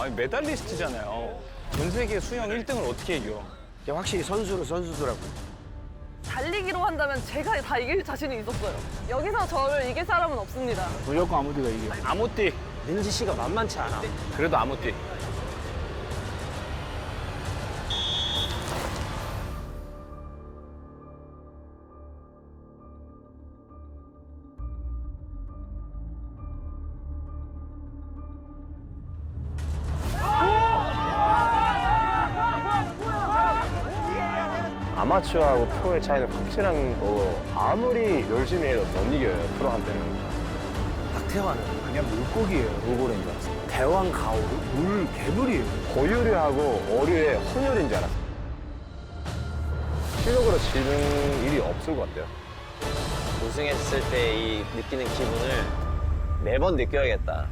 아니 메달리스트잖아요. 전 세계 수영 1등을 어떻게 이겨? 이게 확실히 선수는 선수더라고. 달리기로 한다면 제가 다 이길 자신이 있었어요. 여기서 저를 이길 사람은 없습니다. 무조건 아무디가 이겨. 아무띠. 민지 씨가 만만치 않아. 그래도 아무띠. 아마추어하고 프로의 차이는 확실한 거고 아무리 열심히 해도 못 이겨요 프로한테는 박태환은 그냥 물고기예요. 물고기인 줄 알았어. 대왕 가오, 물 개불이에요. 고유류하고 어류의 혼혈인 줄 알았어 실력으로 지는 일이 없을 것 같아요 우승했을 때 이 느끼는 기분을 매번 느껴야겠다.